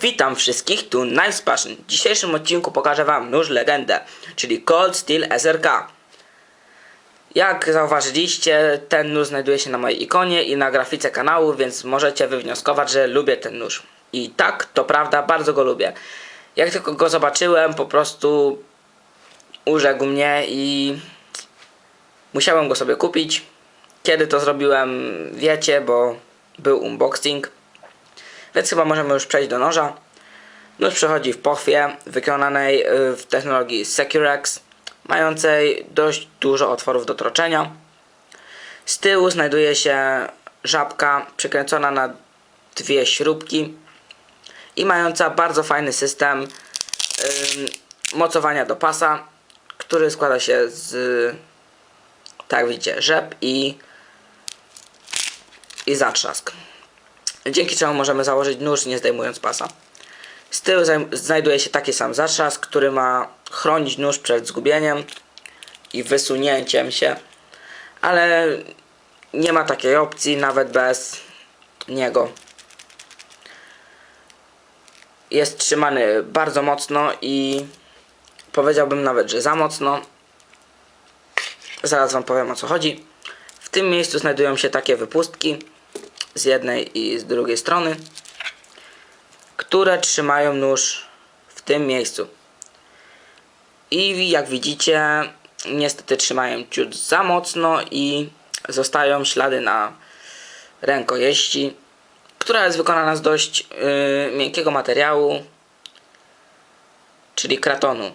Witam wszystkich, tu Knives Passion. W dzisiejszym odcinku pokażę wam nóż legendę, czyli Cold Steel SRK. Jak zauważyliście, ten nóż znajduje się na mojej ikonie i na grafice kanału, więc możecie wywnioskować, że lubię ten nóż. I tak, to prawda, bardzo go lubię. Jak tylko go zobaczyłem, po prostu urzekł mnie i musiałem go sobie kupić. Kiedy to zrobiłem, wiecie, bo był unboxing. Więc chyba możemy już przejść do noża. Nóż przechodzi w pochwie wykonanej y, w technologii Securex, mającej dość dużo otworów do troczenia. Z tyłu znajduje się żabka przykręcona na dwie śrubki i mająca bardzo fajny system ym, mocowania do pasa, który składa się z, tak widzicie, rzep i, i zatrzask dzięki czemu możemy założyć nóż nie zdejmując pasa. Z tyłu znajduje się taki sam zatrzask, który ma chronić nóż przed zgubieniem i wysunięciem się, ale nie ma takiej opcji nawet bez niego. Jest trzymany bardzo mocno i powiedziałbym nawet, że za mocno. Zaraz wam powiem o co chodzi. W tym miejscu znajdują się takie wypustki z jednej i z drugiej strony, które trzymają nóż w tym miejscu. I jak widzicie, niestety trzymają ciut za mocno i zostają ślady na rękojeści, która jest wykonana z dość yy, miękkiego materiału, czyli kratonu.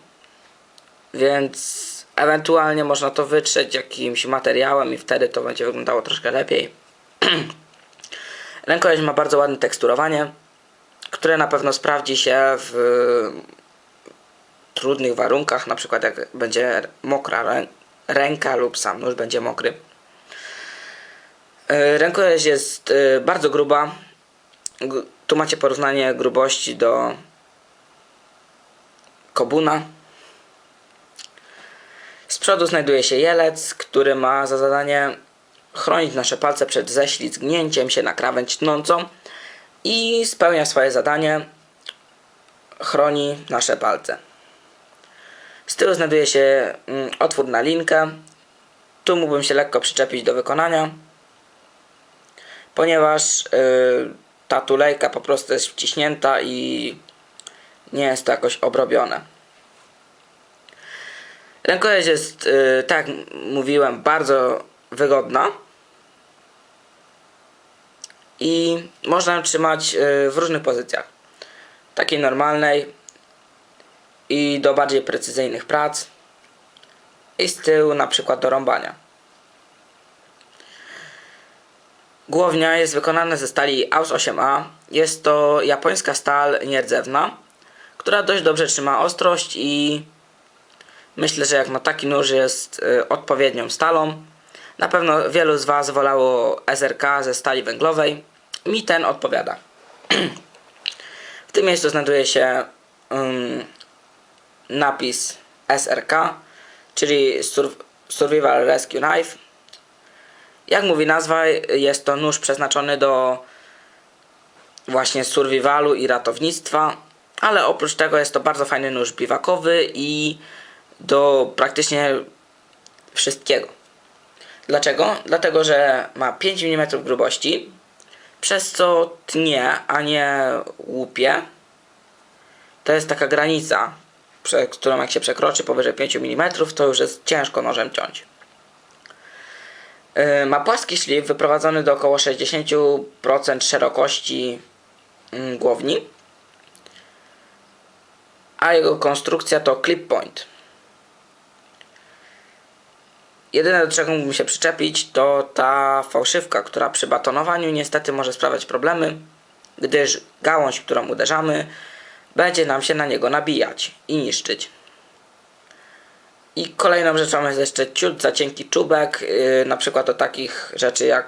Więc ewentualnie można to wytrzeć jakimś materiałem i wtedy to będzie wyglądało troszkę lepiej. Rękojeść ma bardzo ładne teksturowanie, które na pewno sprawdzi się w trudnych warunkach, na przykład jak będzie mokra rę- ręka lub sam nóż będzie mokry. Yy, Rękojeść jest yy, bardzo gruba. Tu macie porównanie grubości do kobuna. Z przodu znajduje się jelec, który ma za zadanie chronić nasze palce przed ześlizgnięciem się na krawędź tnącą i spełnia swoje zadanie, chroni nasze palce. Z tyłu znajduje się mm, otwór na linkę. Tu mógłbym się lekko przyczepić do wykonania, ponieważ yy, ta tulejka po prostu jest wciśnięta i nie jest to jakoś obrobione. Rękojeść jest, yy, tak jak mówiłem, bardzo wygodna i można ją trzymać yy, w różnych pozycjach. Takiej normalnej i do bardziej precyzyjnych prac i z tyłu na przykład do rąbania. Głownia jest wykonana ze stali AUS 8A. Jest to japońska stal nierdzewna, która dość dobrze trzyma ostrość i myślę, że jak na taki nóż jest y, odpowiednią stalą. Na pewno wielu z Was wolało SRK ze stali węglowej. Mi ten odpowiada. w tym miejscu znajduje się ym, napis SRK, czyli Sur- Survival Rescue Knife. Jak mówi nazwa, jest to nóż przeznaczony do właśnie survivalu i ratownictwa, ale oprócz tego jest to bardzo fajny nóż biwakowy i do praktycznie wszystkiego. Dlaczego? Dlatego, że ma 5 mm grubości, przez co tnie, a nie łupie. To jest taka granica, którą jak się przekroczy powyżej 5 mm, to już jest ciężko nożem ciąć. Yy, Ma płaski szlif wyprowadzony do około 60% szerokości mm, głowni, a jego konstrukcja to clip point. Jedyne do czego mógłbym się przyczepić to ta fałszywka, która przy batonowaniu niestety może sprawiać problemy, gdyż gałąź, którą uderzamy, będzie nam się na niego nabijać i niszczyć. I kolejną rzeczą jest jeszcze ciut za cienki czubek, yy, na przykład do takich rzeczy jak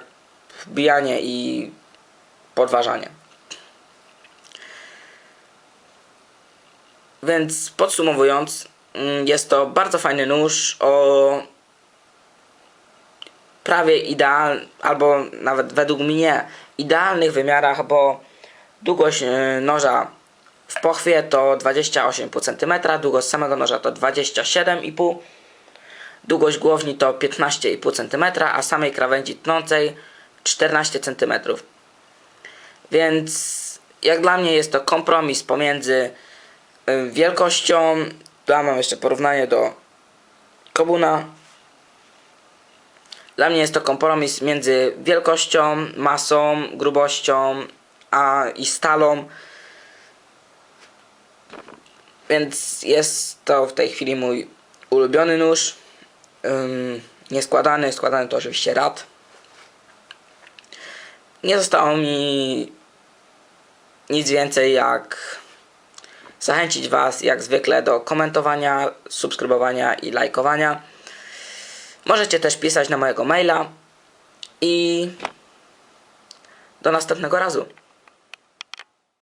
wbijanie i podważanie. Więc podsumowując, mm, jest to bardzo fajny nóż o prawie ideal, albo nawet według mnie idealnych wymiarach, bo długość e, noża w pochwie to 28,5 cm, długość samego noża to 27,5 Długość głowni to 15,5 cm, a samej krawędzi tnącej 14 cm. Więc jak dla mnie jest to kompromis pomiędzy y, wielkością, tu mam jeszcze porównanie do Kobuna. Dla mnie jest to kompromis między wielkością, masą, grubością a i stalą. Więc jest to w tej chwili mój ulubiony nóż. Ym, nieskładany, składany to oczywiście rad. Nie zostało mi nic więcej jak zachęcić Was jak zwykle do komentowania, subskrybowania i lajkowania. Możecie też pisać na mojego maila i do następnego razu.